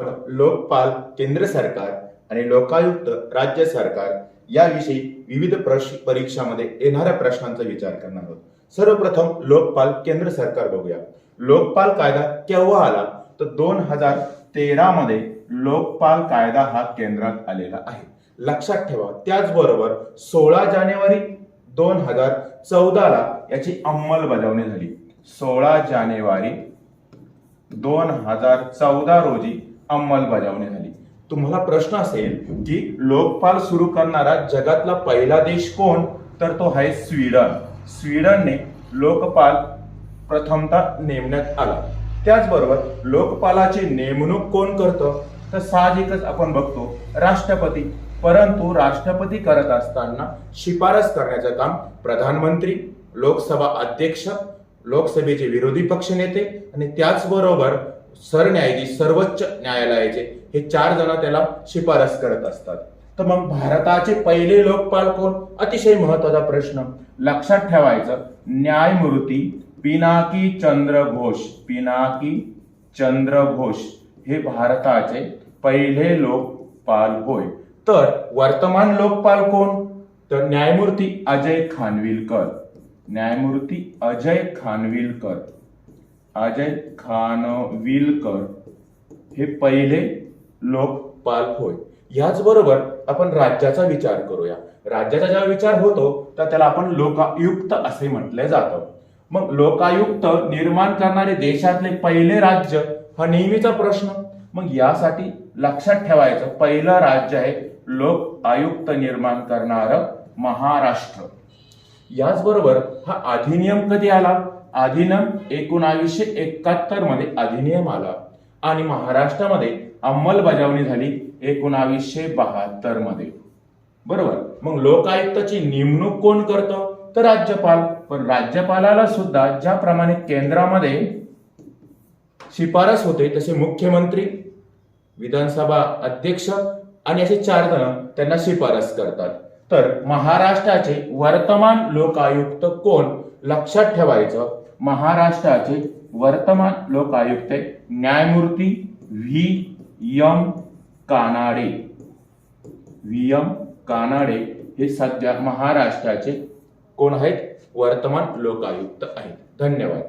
लोकपाल केंद्र सरकार आणि लोकायुक्त राज्य सरकार याविषयी विविध प्रश परीक्षामध्ये येणाऱ्या प्रश्नांचा विचार करणार आहोत. सर्वप्रथम लोकपाल केंद्र सरकार बघूया. लोकपाल कायदा केव्हा आला? तर दोन हजार तेरा मध्ये लोकपाल कायदा हा केंद्रात आलेला आहे. लक्षात ठेवा त्याचबरोबर सोळा जानेवारी दोन हजार चौदाला याची अंमलबजावणी झाली. सोळा जानेवारी दोन हजार चौदा रोजी अंमलबजावणी झाली तुम्हाला प्रश्न असेल की लोकपाल सुरू करणारा जगातला पहिला देश कोण? तर तो आहे स्वीडन. स्वीडनने लोकपाल प्रथमतः नेमण्यात आला. त्याचबरोबर लोकपालाची नेमणूक कोण करतं? तर साहजिकच आपण बघतो राष्ट्रपती. परंतु राष्ट्रपती करत असताना शिफारस करण्याचं काम प्रधानमंत्री लोकसभा अध्यक्ष लोकसभेचे विरोधी पक्षनेते आणि त्याचबरोबर सरन्यायाधीश सर्वोच्च न्यायालयाचे हे चार जण त्याला शिफारस करत असतात. तर मग भारताचे पहिले लोकपाल कोण? अतिशय महत्त्वाचा प्रश्न. लक्षात ठेवायचं न्यायमूर्ती पिनाकी चंद्र घोष पिनाकी चंद्र घोष हे भारताचे पहिले लोकपाल होय. तर वर्तमान लोकपाल कोण? तर न्यायमूर्ती अजय खानविलकर. न्यायमूर्ती अजय खानविलकर. अजय खानविलकर हे पहिले लोकपाल होय. याचबरोबर आपण राज्याचा विचार करूया. राज्याचा जेव्हा विचार होतो तर त्याला आपण लोकायुक्त असे म्हटले जातं. मग लोकायुक्त निर्माण करणारे देशातले पहिले राज्य हा नेहमीचा प्रश्न. मग यासाठी लक्षात ठेवायचं पहिलं राज्य आहे लोक आयुक्त निर्माण करणार महाराष्ट्र. याचबरोबर हा अधिनियम कधी आला? अधिनियम एकोणावीसशे एकाहत्तरमध्ये अधिनियम आला आणि महाराष्ट्रामध्ये अंमलबजावणी झाली एकोणावीसशे बहात्तरमध्ये. बरोबर? मग लोकायुक्ताची नेमणूक कोण करतं? तर राज्यपाल. पण राज्यपालाला सुद्धा ज्याप्रमाणे केंद्रामध्ये शिफारस होते तसे मुख्यमंत्री विधानसभा अध्यक्ष आणि असे चार जण त्यांना शिफारस करतात. तर महाराष्ट्राचे वर्तमान लोकायुक्त कोण? लक्षात ठेवायचं महाराष्ट्राचे वर्तमान लोकायुक्त न्यायमूर्ती V. M. Kanade. V. M. Kanade हे सध्या महाराष्ट्राचे कोण आहेत? वर्तमान लोकायुक्त आहेत. धन्यवाद.